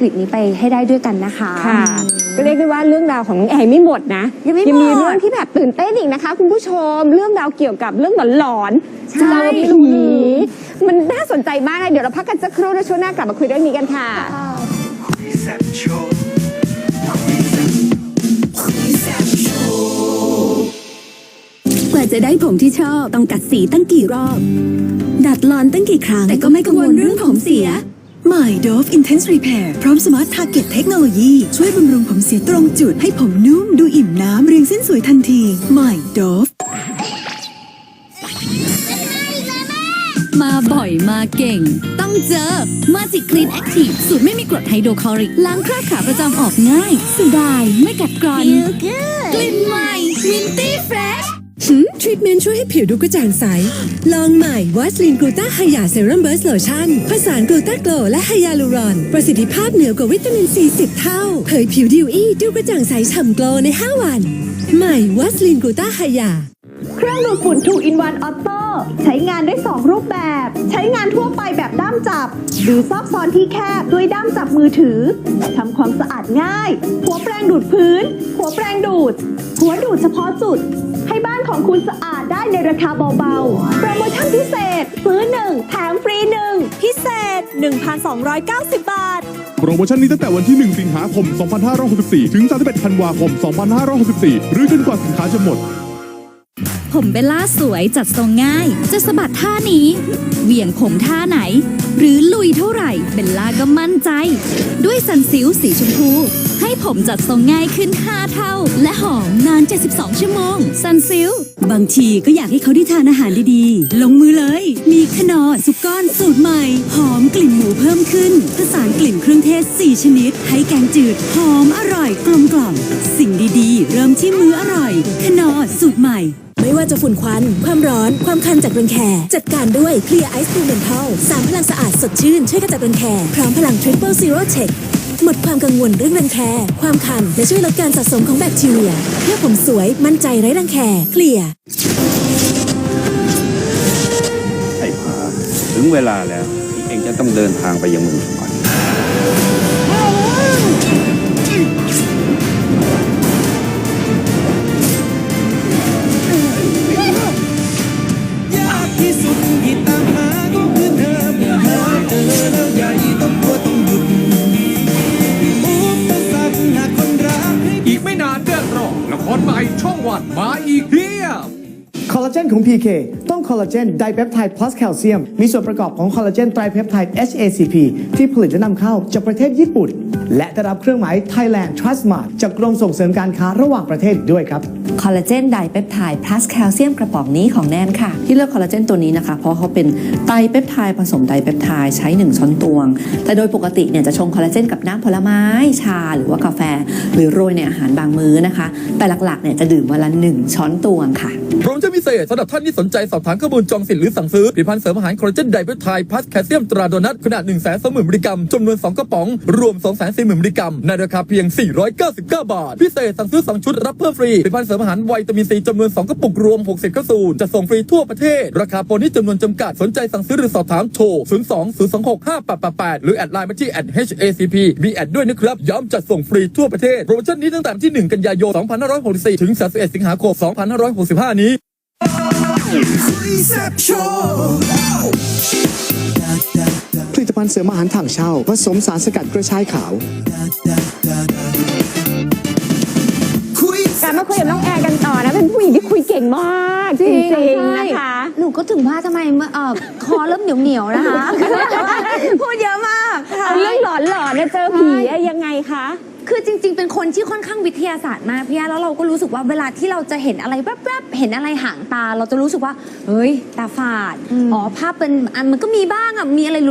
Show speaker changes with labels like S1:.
S1: กฤตนี้ไปให้ได้ด้วยกันนะคะ
S2: ค่ะ ก็เรียกได้ว่าเรื่องราวของน้องแอร์ไม่หมดนะ
S1: ยังไม่หมด
S2: มีเรื่องที่แบบตื่นเต้นอีกนะคะ คุณผู้ชมเรื่องราวเกี่ยวกับเรื่องหลอนๆ
S1: ใช่
S2: เจอผีมันน่าสนใจมากนะเดี๋ยวเราพักกันสักครู่แล้วช่วงหน้ากลับมาคุยเรื่องนี้กันค่ะ
S3: กว่าจะได้ผมที่ชอบต้องกัดสีตั้งกี่รอบ ดัดลอนตั้งกี่ครั้งแต่ก็ไม่กังวลเรื่องผมเสีย ใหม่ Dove Intense Repair พร้อม Smart Target เทคโนโลยีช่วยบำรุงผมเสียตรงจุด ให้ผมนุ่มดูอิ่มน้ำเรียงเส้นสวยทันที ใหม่ Dove
S4: มาบ่อยมาเก่ง ต้องเจอ มาจิกรีนแอคทีฟสูตรไม่มีกรดไฮโดรคลอริก ล้างคราบขาวประจำออกง่ายสบายไม่กัดกร่อนกลิ่นใหม่มินตี้เฟรช
S3: ทรีทเมนต์ช่วยให้ผิวดูกระจ่างใส ลองใหม่วัสลินกลูตาไฮยาเซรั่มเบิร์สโลชั่นผสานกลูตาโกลและไฮยาลูรอน ประสิทธิภาพเหนือกว่าวิตามินซี10เท่า เผยผิวดิวอี้ดูกระจ่างใสฉ่ำโกลใน 5 วัน ใหม่วัสลินกลูตาไฮยา
S5: เครื่องดูดฝุ่น2 in 1 Auto ใช้งานได้ 2 รูปแบบ ใช้งานทั่วไปแบบด้ามจับ หรือซอกซอนที่แคบด้วยด้ามจับมือถือทำความสะอาดง่าย หัวแปรงดูดพื้น หัวแปรงดูด หัวดูดเฉพาะจุด ให้บ้าน ของคุณสะอาดได้ในราคาเบาๆ โปรโมชั่นพิเศษ ซื้อ 1 แถมฟรี 1 พิเศษ 1,290 บาท
S6: โปรโมชั่นนี้ตั้งแต่วันที่ 1 สิงหาคม 2564 ถึง 31 ธันวาคม 2564 หรือจนกว่าสินค้าจะหมด
S4: ผมเบลล่าสวยจัดทรงง่าย จะสะบัดท่านี้ เหวี่ยงผมท่าไหน หรือลุยเท่าไหร่เบลล่าก็มั่นใจ ด้วยสันซิลสีชมพู ให้ผมจัดทรงง่ายขึ้น 5 เท่า 772 ชั่วโมง ซันซิล
S3: บางทีก็อยากให้เขาได้ทานอาหารดีๆ ลงมือเลย มีขนอสุก้อนสูตรใหม่ หอมกลิ่นหมูเพิ่มขึ้น ผสานกลิ่นเครื่องเทศ 4 ชนิด ให้แกงจืด หอมอร่อยกลมกล่อม สิ่งดีๆ เริ่มที่มื้ออร่อย ขนอสูตรใหม่ไม่ว่าจะฝุ่นควัน ความร้อน ความคันจากรังแค จัดการด้วยเคลียร์ไอซ์ฟูลเมนเทลสามพลังสะอาดสดชื่น ช่วยกระจัดรังแค พร้อมพลังทริปเปิลซีโร่เช็ค หมดความกังวลเรื่องรังแค ความคัน และช่วยลดการสะสมของแบคทีเรีย เพื่อผมสวยมั่นใจไร้รังแคเคลีย
S7: ไอ้ผาถึงเวลาแล้วที่เองจะต้องเดินทางไปยังเมืองส
S8: มัย
S9: ช่องวันมาอีกเพียบ
S10: คอลลาเจนของ PK ต้องคอลลาเจนไดเปปไทด์ plus แคลเซียมมีส่วนประกอบของคอลลาเจนไตรเพปไทด์ HACP ที่ผลิตและนำเข้าจากประเทศญี่ปุ่น และได้รับเครื่องหมาย Thailand Trust Mart จากกรมส่งเสริมการค้าระหว่างประเทศด้วยครับ
S11: คอลลาเจนไดเปปไทด์ plus แคลเซียมกระป๋องนี้ของแนนค่ะ ที่เลือกคอลลาเจนตัวนี้นะคะ เพราะเขาเป็นไตรเปปไทด์ผสมไดเปปไทด์ใช้ 1 ช้อนตวง แต่โดยปกติเนี่ยจะชงคอลลาเจนกับน้ำผลไม้ชาหรือว่ากาแฟ หรือโรยในอาหารบางมื้อนะคะ แต่หลักๆเนี่ยจะดื่มวันละ1ช้อนตวงค่ะ
S9: โปรโมชั่นพิเศษสำหรับท่านที่สนใจสอบถามข้อมูลจองสิทธิ์หรือสั่งซื้อผลิตภัณฑ์เสริมอาหารคอลลาเจนไดเปปไทพัสแคลเซียมตราโดนัทขนาด1 2 0 0 0 0มิลลิกรัมจำนวน 2 กระป๋อง รวม 2 4 0 0 0 0มิลลิกรัมในราคาเพียง 499 บาท พิเศษสั่งซื้อ 2 ชุดรับเพิ่มฟรีผลิตภัณฑ์เสริมอาหารวิตามินซีจำนวน 2 กระปุกรวม 60กระสูนจะส่งฟรีทั่วประเทศ ราคาโปรนี้จำนวนจำกัดสนใจสั่งซื้อหรือสอบถามโทร02 026 5888 หรือแอดไลน์มาที่ @HACP มีแอดด้วยนะครับย้ำจัดส่งฟรีทั่วประเทศโปรโมชั่นนี้ตั้งแต่ที่ 1 กันยายน 2564 ถึง 31 สิงหาคม 2565 นี้
S10: ผลิตภัณฑ์เสริมอาหารถังเช่า ผสมสารสกัดกระชายขาว
S8: คุย
S2: กลับมาคุยกับน้องแอร์กันต่อนะ เป็นผู้หญิงที่คุยเก่งมากจ
S1: จริ
S2: ริ
S1: ง
S2: งๆ
S1: ใช่
S2: นะคะ
S1: หนูก็ถึงว่าทำไมเมื่อเอ่อคอเริ่มเหนียวเหนียวๆนะคะ พูดเยอะมากค่ะ
S2: เอาเรื่องหลอนหลอนๆเนี่ยเจอผีอะยังไงคะ
S1: คือจริง ๆ เป็นคนที่ค่อนข้างวิทยาศาสตร์มากพี่ยาแล้วเราก็รู้สึกว่าเวลาที่เราจะเห็นอะไรแวบๆเห็นอะไรห่างตา เราจะรู้สึกว่า เฮ้ย ตาฝาด อ๋อภาพเป็นอันมันก็มีบ้างอะมีอะไรหลุด